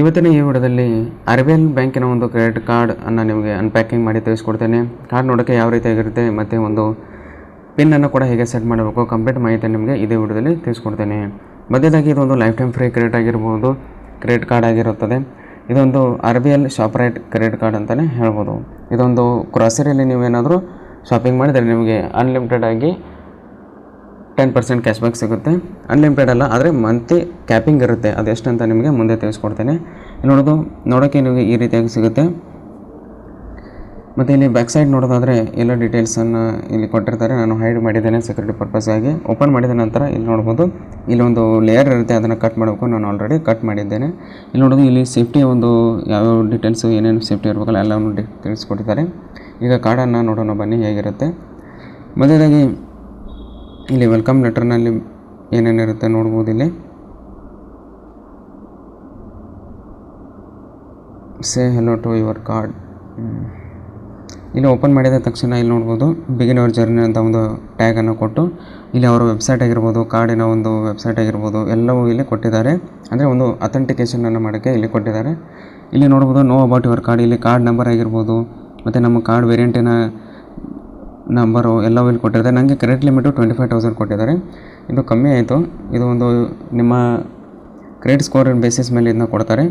ಇವತ್ತಿನ ಈ ವಿಡಿಯೋದಲ್ಲಿ ಆರ್ ಬಿ ಎಲ್ ಬ್ಯಾಂಕಿನ ಒಂದು ಕ್ರೆಡಿಟ್ ಕಾರ್ಡ್ ಅನ್ನು ನಿಮಗೆ ಅನ್ಪ್ಯಾಕಿಂಗ್ ಮಾಡಿ ತಿಳಿಸ್ಕೊಡ್ತೇನೆ. ಕಾರ್ಡ್ ನೋಡೋಕ್ಕೆ ಯಾವ ರೀತಿಯಾಗಿರುತ್ತೆ ಮತ್ತು ಒಂದು ಪಿನ್ನನ್ನು ಕೂಡ ಹೇಗೆ ಸೆಟ್ ಮಾಡಬೇಕು ಕಂಪ್ಲೀಟ್ ಮಾಹಿತಿ ನಿಮಗೆ ಇದೇ ವಿಡಿಯೋದಲ್ಲಿ ತಿಳಿಸ್ಕೊಡ್ತೇನೆ. ಮಧ್ಯದಾಗಿ ಇದೊಂದು ಲೈಫ್ ಟೈಮ್ ಫ್ರೀ ಕ್ರೆಡಿಟ್ ಆಗಿರ್ಬೋದು ಕ್ರೆಡಿಟ್ ಕಾರ್ಡ್ ಆಗಿರುತ್ತದೆ. ಇದೊಂದು R B L Shoprite credit card ಅಂತಲೇ ಹೇಳ್ಬೋದು. ಇದೊಂದು ಗ್ರಾಸರಿಯಲ್ಲಿ ನೀವೇನಾದರೂ ಶಾಪಿಂಗ್ ಮಾಡಿದರೆ ನಿಮಗೆ ಅನ್ಲಿಮಿಟೆಡ್ ಆಗಿ ಟೆನ್ ಪರ್ಸೆಂಟ್ ಕ್ಯಾಶ್ ಬ್ಯಾಕ್ ಸಿಗುತ್ತೆ. ಅನ್ಲಿಮಿಟೆಡ್ ಅಲ್ಲ, ಆದರೆ ಮಂತ್ಲಿ ಕ್ಯಾಪಿಂಗ್ ಇರುತ್ತೆ. ಅದು ಎಷ್ಟು ಅಂತ ನಿಮಗೆ ಮುಂದೆ ತಿಳಿಸ್ಕೊಡ್ತೇನೆ. ನೋಡೋದು ನೋಡೋಕ್ಕೆ ನಿಮಗೆ ಈ ರೀತಿಯಾಗಿ ಸಿಗುತ್ತೆ. ಮತ್ತು ಇಲ್ಲಿ ಬ್ಯಾಕ್ ಸೈಡ್ ನೋಡೋದಾದರೆ, ಎಲ್ಲ ಡೀಟೇಲ್ಸನ್ನು ಇಲ್ಲಿ ಕೊಟ್ಟಿರ್ತಾರೆ. ನಾನು ಹೈಡ್ ಮಾಡಿದ್ದೇನೆ ಸೆಕ್ಯೂರಿಟಿ ಪರ್ಪಸ್ಗಾಗಿ ಓಪನ್ ಮಾಡಿದ ನಂತರ ಇಲ್ಲಿ ನೋಡ್ಬೋದು, ಇಲ್ಲಿ ಒಂದು ಲೇಯರ್ ಇರುತ್ತೆ. ಅದನ್ನು ಕಟ್ ಮಾಡಬೇಕು ನಾನು ಆಲ್ರೆಡಿ ಕಟ್ ಮಾಡಿದ್ದೇನೆ. ಇಲ್ಲಿ ನೋಡೋದು, ಇಲ್ಲಿ ಸೇಫ್ಟಿ ಒಂದು ಯಾವ್ಯಾವ ಡೀಟೇಲ್ಸು ಏನೇನು ಸೇಫ್ಟಿ ಇರಬೇಕಲ್ಲ, ಎಲ್ಲವನ್ನು ತಿಳಿಸ್ಕೊಟ್ಟಿದ್ದಾರೆ. ಈಗ ಕಾರ್ಡನ್ನು ನೋಡೋಣ ಬನ್ನಿ, ಹೇಗಿರುತ್ತೆ. ಮೊದಲಾಗಿ ಇಲ್ಲಿ ವೆಲ್ಕಮ್ ಲೆಟರ್ನಲ್ಲಿ ಏನೇನಿರುತ್ತೆ ನೋಡ್ಬೋದು ಇಲ್ಲಿ. Say hello to your card ಇಲ್ಲಿ ಓಪನ್ ಮಾಡಿದ ತಕ್ಷಣ ಇಲ್ಲಿ ನೋಡ್ಬೋದು ಬಿಗಿನ್ ಅವರ್ ಜರ್ನಿ ಅಂತ ಒಂದು ಟ್ಯಾಗನ್ನು ಕೊಟ್ಟು, ಇಲ್ಲಿ ಅವರ ವೆಬ್ಸೈಟ್ ಆಗಿರ್ಬೋದು ಕಾರ್ಡಿನ ಒಂದು ವೆಬ್ಸೈಟ್ ಆಗಿರ್ಬೋದು, ಎಲ್ಲವೂ ಇಲ್ಲಿ ಕೊಟ್ಟಿದ್ದಾರೆ. ಅಂದರೆ ಒಂದು ಅಥೆಂಟಿಕೇಷನನ್ನು ಮಾಡೋಕ್ಕೆ ಇಲ್ಲಿ ಕೊಟ್ಟಿದ್ದಾರೆ. ಇಲ್ಲಿ ನೋಡ್ಬೋದು ನೋ ಅಬೌಟ್ ಯುವರ್ ಕಾರ್ಡ್ ಇಲ್ಲಿ ಕಾರ್ಡ್ ನಂಬರ್ ಆಗಿರ್ಬೋದು, ಮತ್ತು ನಮ್ಮ ಕಾರ್ಡ್ ವೇರಿಯಂಟಿನ ನಂಬರು ಎಲ್ಲವೂ ಇಲ್ಲಿ ಕೊಟ್ಟಿದ್ದಾರೆ. ನನಗೆ credit limit twenty five thousand ಕೊಟ್ಟಿದ್ದಾರೆ. ಇದು ಕಮ್ಮಿ ಆಯಿತು. ಇದು ಒಂದು ನಿಮ್ಮ ಕ್ರೆಡಿಟ್ ಸ್ಕೋರ್ ಬೇಸಿಸ್ ಮೇಲೆ ಇದನ್ನ ಕೊಡ್ತಾರೆ.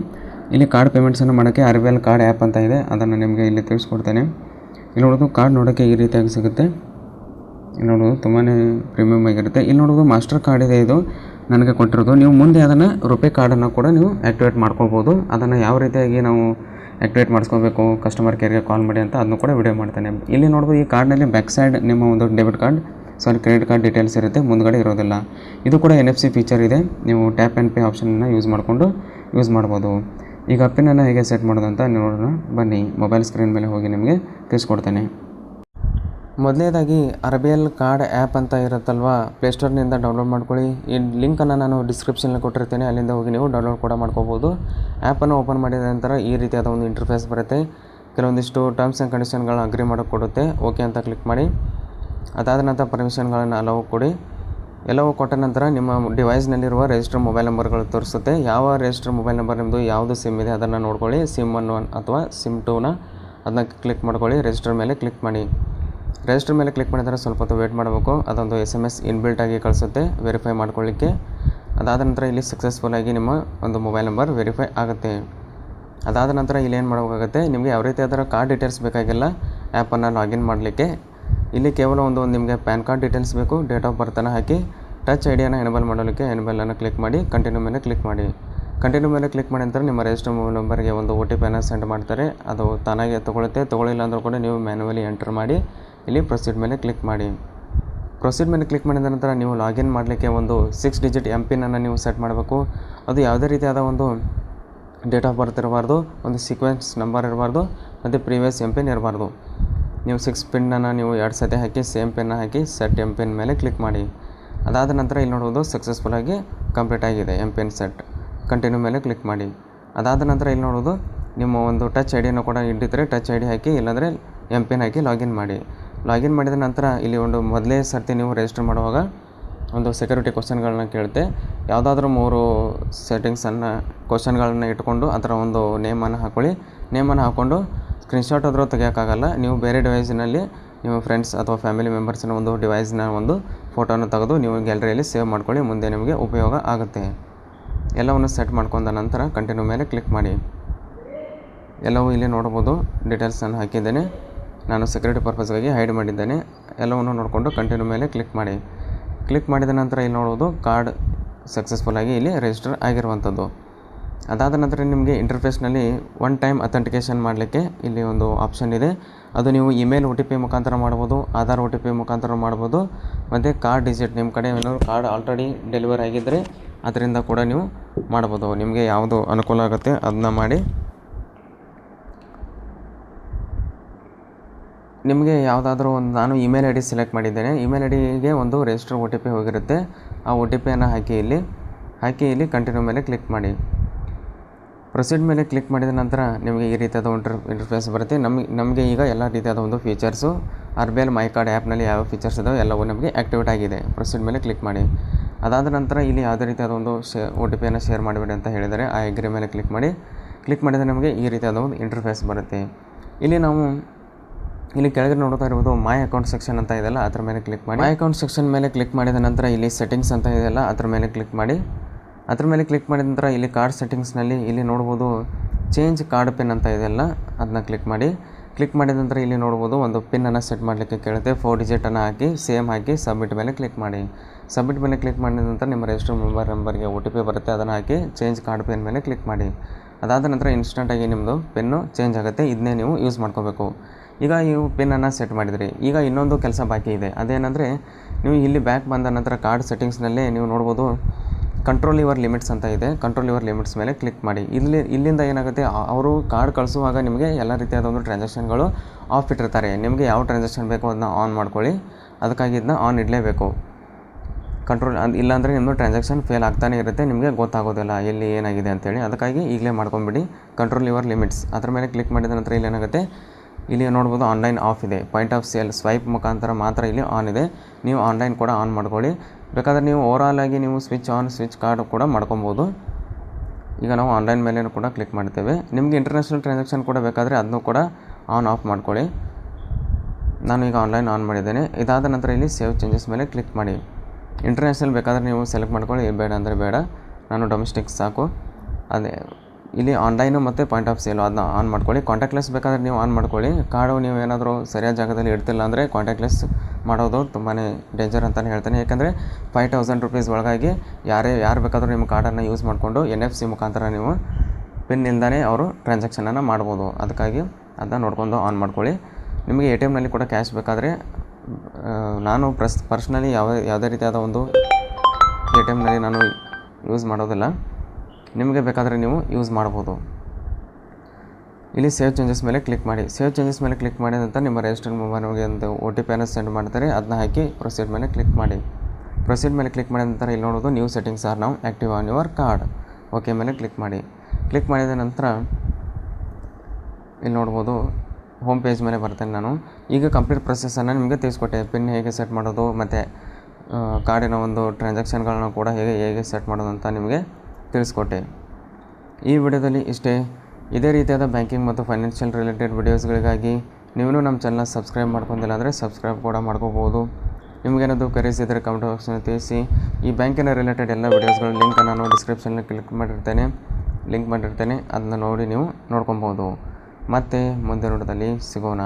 ಇಲ್ಲಿ ಕಾರ್ಡ್ ಪೇಮೆಂಟ್ಸನ್ನು ಮಾಡೋಕ್ಕೆ R B L card app ಅಂತ ಇದೆ. ಅದನ್ನು ನಿಮಗೆ ಇಲ್ಲಿ ತಿಳಿಸ್ಕೊಡ್ತೇನೆ. ಇಲ್ಲಿ ನೋಡೋದು ಕಾರ್ಡ್ ನೋಡೋಕ್ಕೆ ಈ ರೀತಿಯಾಗಿ ಸಿಗುತ್ತೆ. ಇಲ್ಲಿ ನೋಡೋದು ತುಂಬಾ ಪ್ರೀಮಿಯಮ್ ಆಗಿರುತ್ತೆ. ಇಲ್ಲಿ ನೋಡೋದು ಮಾಸ್ಟರ್ ಕಾರ್ಡ್ ಇದೆ ಇದು. ನನಗೆ ಕೊಟ್ಟಿರೋದು. ನೀವು ಮುಂದೆ ಅದನ್ನು ರುಪೇ ಕಾರ್ಡನ್ನು ಕೂಡ ನೀವು ಆ್ಯಕ್ಟಿವೇಟ್ ಮಾಡ್ಕೋಬೋದು ಅದನ್ನು ಯಾವ ರೀತಿಯಾಗಿ ನಾವು ಆ್ಯಕ್ಟಿವೇಟ್ ಮಾಡಿಸ್ಕೋಬೇಕು ಕಸ್ಟಮರ್ ಕೇರ್ಗೆ ಕಾಲ್ ಮಾಡಿ ಅಂತ ಅದನ್ನು ಕೂಡ ವಿಡಿಯೋ ಮಾಡ್ತಾನೆ. ಇಲ್ಲಿ ನೋಡ್ಬೋದು ಈ ಕಾರ್ಡ್ನಲ್ಲಿ ಬ್ಯಾಕ್ ಸೈಡ್ ನಿಮ್ಮ ಒಂದು debit card sorry credit card details ಇರುತ್ತೆ, ಮುಂದ್ಗಡೆ ಇರೋದಿಲ್ಲ. ಇದು ಕೂಡ ಎನ್ ಎಫ್ ಸಿ ಫೀಚರ್ ಇದೆ. ನೀವು ಟ್ಯಾಪ್ ಆ್ಯಂಡ್ ಪೇ ಆಪ್ಷನನ್ನು ಯೂಸ್ ಮಾಡಿಕೊಂಡು ಯೂಸ್ ಮಾಡ್ಬೋದು. ಈಗ ಪಿನ್ನನ್ನು ಹೇಗೆ ಸೆಟ್ ಮಾಡೋದು ಅಂತ ನೋಡೋಣ. ಬನ್ನಿ ಮೊಬೈಲ್ ಸ್ಕ್ರೀನ್ ಮೇಲೆ ಹೋಗಿ ನಿಮಗೆ ತಿಳಿಸ್ಕೊಡ್ತೇನೆ. ಮೊದಲನೇದಾಗಿ R B L card app ಅಂತ ಇರುತ್ತಲ್ವ? ಪ್ಲೇಸ್ಟೋರ್ನಿಂದ ಡೌನ್ಲೋಡ್ ಮಾಡ್ಕೊಳ್ಳಿ. ಈ ಲಿಂಕನ್ನು ನಾನು ಡಿಸ್ಕ್ರಿಪ್ಷನಲ್ಲಿ ಕೊಟ್ಟಿರ್ತೀನಿ. ಅಲ್ಲಿಂದ ಹೋಗಿ ನೀವು ಡೌನ್ಲೋಡ್ ಕೂಡ ಮಾಡ್ಕೋಬೋದು. ಆ್ಯಪನ್ನು ಓಪನ್ ಮಾಡಿದ ನಂತರ ಈ ರೀತಿಯಾದ ಒಂದು ಇಂಟರ್ಫೇಸ್ ಬರುತ್ತೆ. ಕೆಲವೊಂದಿಷ್ಟು ಟರ್ಮ್ಸ್ ಆ್ಯಂಡ್ ಕಂಡೀಷನ್ಗಳನ್ನ ಅಗ್ರಿ ಮಾಡೋಕ್ಕೆ ಕೊಡುತ್ತೆ. ಓಕೆ ಅಂತ ಕ್ಲಿಕ್ ಮಾಡಿ. ಅದಾದ ನಂತರ ಪರ್ಮಿಷನ್ಗಳನ್ನು ಅಲವು ಕೊಡಿ. ಎಲ್ಲವೂ ಕೊಟ್ಟ ನಂತರ ನಿಮ್ಮ ಡಿವೈಸ್ನಲ್ಲಿರುವ ರಿಜಿಸ್ಟರ್ ಮೊಬೈಲ್ ನಂಬರ್ಗಳು ತೋರಿಸುತ್ತೆ. ಯಾವ ರಿಜಿಸ್ಟರ್ ಮೊಬೈಲ್ ನಂಬರ್ ನಿಮ್ಮದು ಯಾವುದು ಸಿಮ್ ಇದೆ ಅದನ್ನು ನೋಡ್ಕೊಳ್ಳಿ. ಸಿಮ್ ಒನ್ ಅಥವಾ ಸಿಮ್ ಟೂನ ಅದನ್ನ ಕ್ಲಿಕ್ ಮಾಡ್ಕೊಳ್ಳಿ. ರಿಜಿಸ್ಟರ್ ಮೇಲೆ ಕ್ಲಿಕ್ ಮಾಡಿ. ರಿಜಿಸ್ಟರ್ ಮೇಲೆ ಕ್ಲಿಕ್ ಮಾಡಿದರೆ ಸ್ವಲ್ಪ ಹೊತ್ತು ವೇಟ್ ಮಾಡಬೇಕು. ಅದೊಂದು ಎಸ್ ಎಂ ಎಸ್ ಇನ್ಬಿಲ್ಟ್ ಆಗಿ ಕಳಿಸುತ್ತೆ. ವೆರಿಫೈ ಮಾಡ್ಕೊಳ್ಳಿಕ್ಕೆ. ಅದಾದ ನಂತರ ಇಲ್ಲಿ ಸಕ್ಸಸ್ಫುಲ್ಲಾಗಿ ನಿಮ್ಮ ಒಂದು ಮೊಬೈಲ್ ನಂಬರ್ ವೆರಿಫೈ ಆಗುತ್ತೆ. ಅದಾದ ನಂತರ ಇಲ್ಲಿ ಏನು ಮಾಡಬೇಕಾಗುತ್ತೆ? ನಿಮಗೆ ಯಾವ ರೀತಿ ಅದರ ಕಾರ್ಡ್ ಡೀಟೇಲ್ಸ್ ಬೇಕಾಗಿಲ್ಲ ಆ್ಯಪನ್ನು ಲಾಗಿನ್ ಮಾಡಲಿಕ್ಕೆ. ಇಲ್ಲಿ ಕೇವಲ ಒಂದು ನಿಮಗೆ ಪ್ಯಾನ್ ಕಾರ್ಡ್ ಡೀಟೇಲ್ಸ್ ಬೇಕು ಡೇಟ್ ಆಫ್ ಬರ್ತನ ಹಾಕಿ ಟಚ್ ಐಡಿಯನ್ನು ಎನೇಬಲ್ ಮಾಡಲಿಕ್ಕೆ ಎನೇಬಲನ್ನು ಕ್ಲಿಕ್ ಮಾಡಿ ಕಂಟಿನ್ಯೂ ಮೇಲೆ ಕ್ಲಿಕ್ ಮಾಡಿ. ಕಂಟಿನ್ಯೂ ಮೇಲೆ ಕ್ಲಿಕ್ ಮಾಡಿ ನಂತರ ನಿಮ್ಮ ರಿಜಿಸ್ಟರ್ ಮೊಬೈಲ್ ನಂಬರ್ಗೆ ಒಂದು ಒ ಟಿ ಪಿಯನ್ನು ಸೆಂಡ್ ಮಾಡ್ತಾರೆ. ಅದು ತಾನಾಗೆ ತೊಗೊಳುತ್ತೆ ತೊಗೊಳಿಲ್ಲ ಅಂದರೂ ಕೂಡ ನೀವು ಮ್ಯಾನುವಲಿ ಎಂಟರ್ ಮಾಡಿ, ಇಲ್ಲಿ ಪ್ರೊಸೀಡ್ ಮೇಲೆ ಕ್ಲಿಕ್ ಮಾಡಿ. ಪ್ರೊಸೀಡ್ ಮೇಲೆ ಕ್ಲಿಕ್ ಮಾಡಿದ ನಂತರ ನೀವು ಲಾಗಿನ್ ಮಾಡಲಿಕ್ಕೆ ಒಂದು ಸಿಕ್ಸ್ ಡಿಜಿಟ್ ಎಂ ಪಿನ್ನನ್ನು ನೀವು ಸೆಟ್ ಮಾಡಬೇಕು. ಅದು ಯಾವುದೇ ರೀತಿಯಾದ ಒಂದು ಡೇಟ್ ಆಫ್ ಬರ್ತ್ ಇರಬಾರ್ದು, ಒಂದು ಸೀಕ್ವೆನ್ಸ್ ನಂಬರ್ ಇರಬಾರ್ದು, ಮತ್ತು ಪ್ರೀವಿಯಸ್ ಎಂ ಪಿನ್ ಇರಬಾರ್ದು. ನೀವು ಸಿಕ್ಸ್ ಪಿನ್ನನ್ನು ನೀವು ಎರಡು ಸತಿ ಹಾಕಿ ಸೇಮ್ ಪಿನ್ನ ಹಾಕಿ ಸೆಟ್ ಎಂ ಪಿನ್ ಮೇಲೆ ಕ್ಲಿಕ್ ಮಾಡಿ. ಅದಾದ ನಂತರ ಇಲ್ಲಿ ನೋಡುವುದು ಸಕ್ಸಸ್ಫುಲ್ಲಾಗಿ ಕಂಪ್ಲೀಟ್ ಆಗಿದೆ ಎಂ ಪಿನ್ ಸೆಟ್ ಕಂಟಿನ್ಯೂ ಮೇಲೆ ಕ್ಲಿಕ್ ಮಾಡಿ. ಅದಾದ ನಂತರ ಇಲ್ಲಿ ನೋಡೋದು ನಿಮ್ಮ ಒಂದು ಟಚ್ ಐ ಡಿಯನ್ನು ಕೂಡ ಇಟ್ಟಿದ್ದರೆ ಟಚ್ ಐ ಡಿ ಹಾಕಿ, ಇಲ್ಲಾಂದರೆ ಎಂ ಪಿನ್ ಹಾಕಿ ಲಾಗಿನ್ ಮಾಡಿ. ಲಾಗಿನ್ ಮಾಡಿದ ನಂತರ ಇಲ್ಲಿ ಒಂದು ಮೊದಲೇ ಸರ್ತಿ ನೀವು ರಿಜಿಸ್ಟರ್ ಮಾಡುವಾಗ ಒಂದು ಸೆಕ್ಯೂರಿಟಿ ಕ್ವಶನ್ಗಳನ್ನ ಕೇಳುತ್ತೆ. ಯಾವುದಾದ್ರೂ ಮೂರು ಸೆಟ್ಟಿಂಗ್ಸನ್ನು ಕ್ವಶನ್ಗಳನ್ನ ಇಟ್ಕೊಂಡು ಅದರ ಒಂದು ನೇಮನ್ನು ಹಾಕ್ಕೊಳ್ಳಿ ನೇಮನ್ನು ಹಾಕ್ಕೊಂಡು ಸ್ಕ್ರೀನ್ಶಾಟ್ ಆದರೂ ತೆಗಿಯೋಕ್ಕಾಗಲ್ಲ. ನೀವು ಬೇರೆ ಡಿವೈಸಿನಲ್ಲಿ ನಿಮ್ಮ ಫ್ರೆಂಡ್ಸ್ ಅಥವಾ ಫ್ಯಾಮಿಲಿ ಮೆಂಬರ್ಸಿನ ಒಂದು ಡಿವೈಸ್ನ ಒಂದು ಫೋಟೋನ ತೆಗೆದು ನೀವು ಗ್ಯಾಲರಿಯಲ್ಲಿ ಸೇವ್ ಮಾಡ್ಕೊಳ್ಳಿ, ಮುಂದೆ ನಿಮಗೆ ಉಪಯೋಗ ಆಗುತ್ತೆ. ಎಲ್ಲವನ್ನು ಸೆಟ್ ಮಾಡ್ಕೊಂಡ ನಂತರ ಕಂಟಿನ್ಯೂ ಮೇಲೆ ಕ್ಲಿಕ್ ಮಾಡಿ. ಎಲ್ಲವೂ ಇಲ್ಲಿ ನೋಡ್ಬೋದು ಡೀಟೇಲ್ಸನ್ನು ಹಾಕಿದ್ದೇನೆ. ನಾನು ಸೆಕ್ಯೂರಿಟಿ ಪರ್ಪಸ್ಗಾಗಿ ಹೈಡ್ ಮಾಡಿದ್ದೇನೆ. ಎಲ್ಲವನ್ನು ನೋಡಿಕೊಂಡು ಕಂಟಿನ್ಯೂ ಮೇಲೆ ಕ್ಲಿಕ್ ಮಾಡಿ. ಕ್ಲಿಕ್ ಮಾಡಿದ ನಂತರ ಇಲ್ಲಿ ನೋಡ್ಬೋದು ಕಾರ್ಡ್ ಸಕ್ಸಸ್ಫುಲ್ಲಾಗಿ ಇಲ್ಲಿ ರಿಜಿಸ್ಟರ್ ಆಗಿರುವಂಥದ್ದು. ಅದಾದ ನಂತರ ನಿಮಗೆ ಇಂಟರ್ಫೇಸ್ನಲ್ಲಿ ಒನ್ ಟೈಮ್ ಅಥೆಂಟಿಕೇಷನ್ ಮಾಡಲಿಕ್ಕೆ ಇಲ್ಲಿ ಒಂದು ಆಪ್ಷನ್ ಇದೆ. ಅದು ನೀವು ಇಮೇಲ್ ಒ ಟಿ ಪಿ ಮುಖಾಂತರ ಮಾಡ್ಬೋದು ಆಧಾರ್ ಒ ಟಿ ಪಿ ಮುಖಾಂತರ ಮಾಡ್ಬೋದು ಮತ್ತು ಕಾರ್ಡ್ ಡಿಜಿಟ್ ನಿಮ್ಮ ಕಡೆ ಏನಾದರೂ ಕಾರ್ಡ್ ಆಲ್ರೆಡಿ ಡೆಲಿವರ್ ಆಗಿದ್ದರೆ ಅದರಿಂದ ಕೂಡ ನೀವು ಮಾಡ್ಬೋದು. ನಿಮಗೆ ಯಾವುದು ಅನುಕೂಲ ಆಗುತ್ತೆ ಅದನ್ನ ಮಾಡಿ. ನಿಮಗೆ ಯಾವುದಾದ್ರೂ ಒಂದು, ನಾನು ಇಮೇಲ್ ಐ ಡಿ ಸೆಲೆಕ್ಟ್ ಮಾಡಿದ್ದೇನೆ. ಇಮೇಲ್ ಐ ಡಿಗೆ ಒಂದು ರಿಜಿಸ್ಟರ್ ಒ ಟಿ ಪಿ ಹೋಗಿರುತ್ತೆ. ಆ ಒ ಟಿ ಪಿಯನ್ನು ಹಾಕಿ ಇಲ್ಲಿ ಹಾಕಿ ಇಲ್ಲಿ ಕಂಟಿನ್ಯೂ ಮೇಲೆ ಕ್ಲಿಕ್ ಮಾಡಿ. ಪ್ರೊಸೀಡ್ ಮೇಲೆ ಕ್ಲಿಕ್ ಮಾಡಿದ ನಂತರ ನಿಮಗೆ ಈ ರೀತಿಯಾದ ಇಂಟರ್ ಇಂಟರ್ಫೇಸ್ ಬರುತ್ತೆ. ನಮಗೆ ನಮಗೆ ಈಗ ಎಲ್ಲ ರೀತಿಯಾದ ಒಂದು features R B L my card ಆ್ಯಪ್ನಲ್ಲಿ ಯಾವ ಫೀಚರ್ಸ್ ಇದಾವೆ ಎಲ್ಲವೂ ನಮಗೆ ಆ್ಯಕ್ಟಿವೇಟ್ ಆಗಿದೆ. ಪ್ರೊಸೀಡ್ ಮೇಲೆ ಕ್ಲಿಕ್ ಮಾಡಿ. ಅದಾದ ನಂತರ ಇಲ್ಲಿ ಯಾವುದೇ ರೀತಿಯಾದ ಒಂದು ಶೇ ಒ ಟಿ ಪಿಯನ್ನು ಶೇರ್ ಮಾಡಬೇಡಿ ಅಂತ ಹೇಳಿದರೆ ಆ ಎಗ್ರಿ ಮೇಲೆ ಕ್ಲಿಕ್ ಮಾಡಿ ಕ್ಲಿಕ್ ಮಾಡಿದರೆ ನಮಗೆ ಈ ರೀತಿಯಾದ ಒಂದು ಇಂಟರ್ಫೇಸ್ ಬರುತ್ತೆ. ಇಲ್ಲಿ ನಾವು ಇಲ್ಲಿ ಕೆಳಗೆ ನೋಡ್ತಾ ಇರ್ಬೋದು ಮೈ ಅಕೌಂಟ್ ಸೆಕ್ಷನ್ ಅಂತ ಇದೆಯಲ್ಲ, ಅದ್ರ ಮೇಲೆ ಕ್ಲಿಕ್ ಮಾಡಿ. ಮೈ ಅಕೌಂಟ್ ಸೆಕ್ಷನ್ ಮೇಲೆ ಕ್ಲಿಕ್ ಮಾಡಿದ ನಂತರ ಇಲ್ಲಿ ಸೆಟ್ಟಿಂಗ್ಸ್ ಅಂತ ಇದೆಯಲ್ಲ, ಅದ್ರ ಮೇಲೆ ಕ್ಲಿಕ್ ಮಾಡಿ. ಅದ್ರ ಮೇಲೆ ಕ್ಲಿಕ್ ಮಾಡಿದ ನಂತರ ಇಲ್ಲಿ ಕಾರ್ಡ್ ಸೆಟ್ಟಿಂಗ್ಸ್ನಲ್ಲಿ ಇಲ್ಲಿ ನೋಡ್ಬೋದು ಚೇಂಜ್ ಕಾರ್ಡ್ ಪಿನ್ ಅಂತ ಇದೆಯಲ್ಲ, ಅದನ್ನ ಕ್ಲಿಕ್ ಮಾಡಿ. ಕ್ಲಿಕ್ ಮಾಡಿದ ನಂತರ ಇಲ್ಲಿ ನೋಡ್ಬೋದು ಒಂದು ಪಿನ್ನನ್ನು ಸೆಟ್ ಮಾಡಲಿಕ್ಕೆ ಕೇಳುತ್ತೆ. ಫೋರ್ ಡಿಜಿಟನ್ನು ಹಾಕಿ ಸೇಮ್ ಹಾಕಿ ಸಬ್ಮಿಟ್ ಮೇಲೆ ಕ್ಲಿಕ್ ಮಾಡಿ. ಸಬ್ಮಿಟ್ ಮೇಲೆ ಕ್ಲಿಕ್ ಮಾಡಿದ ನಂತರ ನಿಮ್ಮ ರಿಜಿಸ್ಟರ್ ಮೊಬೈಲ್ ನಂಬರ್ಗೆ ಒ ಟಿ ಪಿ ಬರುತ್ತೆ. ಅದನ್ನು ಹಾಕಿ ಚೇಂಜ್ ಕಾರ್ಡ್ ಪಿನ್ ಮೇಲೆ ಕ್ಲಿಕ್ ಮಾಡಿ. ಅದಾದ ನಂತರ ಇನ್ಸ್ಟೆಂಟಾಗಿ ನಿಮ್ಮದು ಪೆನ್ನು ಚೇಂಜ್ ಆಗುತ್ತೆ. ಇದನ್ನೇ ನೀವು ಯೂಸ್ ಮಾಡ್ಕೋಬೇಕು. ಈಗ ನೀವು ಪಿನ್ನನ್ನು ಸೆಟ್ ಮಾಡಿದ್ರಿ. ಈಗ ಇನ್ನೊಂದು ಕೆಲಸ ಬಾಕಿ ಇದೆ. ಅದೇನೆಂದರೆ, ನೀವು ಇಲ್ಲಿ ಬ್ಯಾಕ್ ಬಂದ ನಂತರ ಕಾರ್ಡ್ ಸೆಟ್ಟಿಂಗ್ಸ್ನಲ್ಲೇ ನೀವು ನೋಡ್ಬೋದು ಕಂಟ್ರೋಲ್ ಯುವರ್ ಲಿಮಿಟ್ಸ್ ಅಂತ ಇದೆ. ಕಂಟ್ರೋಲ್ ಯುವರ್ ಲಿಮಿಟ್ಸ್ ಮೇಲೆ ಕ್ಲಿಕ್ ಮಾಡಿ. ಇಲ್ಲಿ, ಇಲ್ಲಿಂದ ಏನಾಗುತ್ತೆ ಅವರು ಕಾರ್ಡ್ ಕಳಿಸುವಾಗ ನಿಮಗೆ ಎಲ್ಲ ರೀತಿಯಾದ ಒಂದು ಟ್ರಾನ್ಸಾಕ್ಷನ್ಗಳು ಆಫ್ ಇಟ್ಟಿರ್ತಾರೆ. ನಿಮಗೆ ಯಾವ ಟ್ರಾನ್ಸಾಕ್ಷನ್ ಬೇಕೋ ಅದನ್ನ ಆನ್ ಮಾಡ್ಕೊಳ್ಳಿ. ಅದಕ್ಕಾಗಿ ಇದನ್ನ ಆನ್ ಇಡಲೇಬೇಕು. ಕಂಟ್ರೋಲ್ ಅದು ಇಲ್ಲಾಂದರೆ ನಿಮ್ಮದು ಟ್ರಾನ್ಸಾಕ್ಷನ್ ಫೇಲ್ ಆಗ್ತಾನೆ ಇರುತ್ತೆ. ನಿಮಗೆ ಗೊತ್ತಾಗೋದಿಲ್ಲ ಎಲ್ಲಿ ಏನಾಗಿದೆ ಅಂತೇಳಿ. ಅದಕ್ಕಾಗಿ ಈಗಲೇ ಮಾಡ್ಕೊಂಬಿಡಿ ಕಂಟ್ರೋಲ್ ಯುವರ್ ಲಿಮಿಟ್ಸ್ ಅದ್ರ ಮೇಲೆ ಕ್ಲಿಕ್ ಮಾಡಿದ ನಂತರ ಇಲ್ಲಿ ಏನಾಗುತ್ತೆ ಇಲ್ಲಿ ನೋಡ್ಬೋದು ಆನ್ಲೈನ್ ಆಫ್ ಇದೆ. ಪಾಯಿಂಟ್ ಆಫ್ ಸೇಲ್ ಸ್ವೈಪ್ ಮುಖಾಂತರ ಮಾತ್ರ ಇಲ್ಲಿ ಆನ್ ಇದೆ. ನೀವು ಆನ್ಲೈನ್ ಕೂಡ ಆನ್ ಮಾಡ್ಕೊಳ್ಳಿ. ಬೇಕಾದರೆ ನೀವು ಓವರಾಲ್ ಆಗಿ ನೀವು ಸ್ವಿಚ್ ಆನ್ ಸ್ವಿಚ್ ಕಾರ್ಡ್ ಕೂಡ ಮಾಡ್ಕೊಬೋದು. ಈಗ ನಾವು ಆನ್ಲೈನ್ ಮೇಲೆ ಕೂಡ ಕ್ಲಿಕ್ ಮಾಡ್ತೇವೆ. ನಿಮಗೆ ಇಂಟರ್ನ್ಯಾಷನಲ್ ಟ್ರಾನ್ಸಾಕ್ಷನ್ ಕೂಡ ಬೇಕಾದರೆ ಅದನ್ನು ಕೂಡ ಆನ್ ಆಫ್ ಮಾಡ್ಕೊಳ್ಳಿ. ನಾನು ಈಗ ಆನ್ಲೈನ್ ಆನ್ ಮಾಡಿದ್ದೇನೆ. ಇದಾದ ನಂತರ ಇಲ್ಲಿ ಸೇವ್ ಚೇಂಜಸ್ ಮೇಲೆ ಕ್ಲಿಕ್ ಮಾಡಿ. ಇಂಟರ್ನ್ಯಾಷನಲ್ ಬೇಕಾದರೆ ನೀವು ಸೆಲೆಕ್ಟ್ ಮಾಡ್ಕೊಳ್ಳಿ. ಬೇಡ ಅಂದರೆ ಬೇಡ. ನಾನು ಡೊಮೆಸ್ಟಿಕ್ ಸಾಕು. ಅದೇ ಇಲ್ಲಿ ಆನ್ಲೈನು ಮತ್ತು ಪಾಯಿಂಟ್ ಆಫ್ ಸೇಲು ಅದನ್ನ ಆನ್ ಮಾಡ್ಕೊಳ್ಳಿ. ಕಾಂಟ್ಯಾಕ್ಟ್ಲೆಸ್ ಬೇಕಾದರೆ ನೀವು ಆನ್ ಮಾಡ್ಕೊಳ್ಳಿ. ಕಾರ್ಡು ನೀವು ಏನಾದರೂ ಸರಿಯಾದ ಜಾಗದಲ್ಲಿ ಇಡ್ತಿಲ್ಲ ಅಂದರೆ ಕಾಂಟ್ಯಾಕ್ಟ್ಲೆಸ್ ಮಾಡೋದು ತುಂಬಾ ಡೇಂಜರ್ ಅಂತಲೇ ಹೇಳ್ತೇನೆ. ಯಾಕಂದರೆ ಫೈವ್ ತೌಸಂಡ್ ರುಪೀಸ್ ಒಳಗಾಗಿ ಯಾರೇ, ಯಾರು ಬೇಕಾದರೂ ನಿಮ್ಮ ಕಾರ್ಡನ್ನು ಯೂಸ್ ಮಾಡಿಕೊಂಡು ಎನ್ ಎಫ್ ಸಿ ಮುಖಾಂತರ ನೀವು ಪಿನ್ ಅವರು ಟ್ರಾನ್ಸಾಕ್ಷನನ್ನು ಮಾಡ್ಬೋದು. ಅದಕ್ಕಾಗಿ ಅದನ್ನ ನೋಡ್ಕೊಂಡು ಆನ್ ಮಾಡ್ಕೊಳ್ಳಿ. ನಿಮಗೆ ಎ ಟಿ ಎಮ್ನಲ್ಲಿ ಕೂಡ ಕ್ಯಾಶ್ ಬೇಕಾದರೆ ನಾನು ಪ್ರಸ್ ಪರ್ಸ್ನಲಿ ಯಾವ, ಯಾವುದೇ ರೀತಿಯಾದ ಒಂದು ಎ ಟಿ ಎಮ್ನಲ್ಲಿ ನಾನು ಯೂಸ್ ಮಾಡೋದಿಲ್ಲ. ನಿಮಗೆ ಬೇಕಾದರೆ ನೀವು ಯೂಸ್ ಮಾಡ್ಬೋದು. ಇಲ್ಲಿ ಸೇವ್ ಚೇಂಜಸ್ ಮೇಲೆ ಕ್ಲಿಕ್ ಮಾಡಿ. ಸೇವ್ ಚೇಂಜಸ್ ಮೇಲೆ ಕ್ಲಿಕ್ ಮಾಡಿ ನಂತರ ನಿಮ್ಮ ರಿಜಿಸ್ಟರ್ ಮೊಬೈಲ್ಗೆ ಒಂದು ಒ ಟಿ ಪಿಯನ್ನು ಸೆಂಡ್ ಮಾಡ್ತಾರೆ. ಅದನ್ನ ಹಾಕಿ ಪ್ರೊಸೀಡ್ ಮೇಲೆ ಕ್ಲಿಕ್ ಮಾಡಿ. ಪ್ರೊಸೀಡ್ ಮೇಲೆ ಕ್ಲಿಕ್ ಮಾಡಿದ ನಂತರ ಇಲ್ಲಿ ನೋಡೋದು ನ್ಯೂ ಸೆಟ್ಟಿಂಗ್ಸ್ ಆರ್ ನಾವು active on your card okay ಮೇಲೆ ಕ್ಲಿಕ್ ಮಾಡಿ. ಕ್ಲಿಕ್ ಮಾಡಿದ ನಂತರ ಇಲ್ಲಿ ನೋಡ್ಬೋದು ಹೋಮ್ ಪೇಜ್ ಮೇಲೆ ಬರ್ತೇನೆ ನಾನು. ಈಗ ಕಂಪ್ಲೀಟ್ ಪ್ರೊಸೆಸನ್ನು ನಿಮಗೆ ತಿಳಿಸ್ಕೊಟ್ಟೆ. ಪಿನ್ ಹೇಗೆ ಸೆಟ್ ಮಾಡೋದು, ಮತ್ತು ಕಾರ್ಡಿನ ಒಂದು ಟ್ರಾನ್ಸಾಕ್ಷನ್ಗಳನ್ನು ಕೂಡ ಹೇಗೆ ಹೇಗೆ ಸೆಟ್ ಮಾಡೋದು ಅಂತ ನಿಮಗೆ ತಿಳಿಸ್ಕೊಟ್ಟೆ. ಈ ವಿಡಿಯೋದಲ್ಲಿ ಇಷ್ಟೇ. ಇದೇ ರೀತಿಯಾದ ಬ್ಯಾಂಕಿಂಗ್ ಮತ್ತು ಫೈನಾನ್ಷಿಯಲ್ ರಿಲೇಟೆಡ್ ವಿಡಿಯೋಸ್ಗಳಿಗಾಗಿ ನೀವು ನಮ್ಮ ಚಾನಲ್ನ ಸಬ್ಸ್ಕ್ರೈಬ್ ಮಾಡ್ಕೊಂಡಿಲ್ಲ ಅಂದರೆ ಸಬ್ಸ್ಕ್ರೈಬ್ ಕೂಡ ಮಾಡ್ಕೋಬೋದು. ನಿಮಗೇನಾದರೂ ಕರೆಸಿದರೆ ಕಮೆಂಟ್ ಬಾಕ್ಸ್ನಲ್ಲಿ ತಿಳಿಸಿ. ಈ ಬ್ಯಾಂಕಿನ ರಿಲೇಟೆಡ್ ಎಲ್ಲ ವಿಡಿಯೋಸ್ಗಳ ಲಿಂಕನ್ನು ನಾನು ಡಿಸ್ಕ್ರಿಪ್ಷನಲ್ಲಿ ಕ್ಲಿಕ್ ಮಾಡಿರ್ತೇನೆ. ಲಿಂಕ್ ಮಾಡಿರ್ತೇನೆ. ಅದನ್ನ ನೋಡಿ ನೀವು ನೋಡ್ಕೊಬೋದು. ಮತ್ತೆ ಮುಂದೆ ನೋಡೋದಲ್ಲಿ ಸಿಗೋಣ.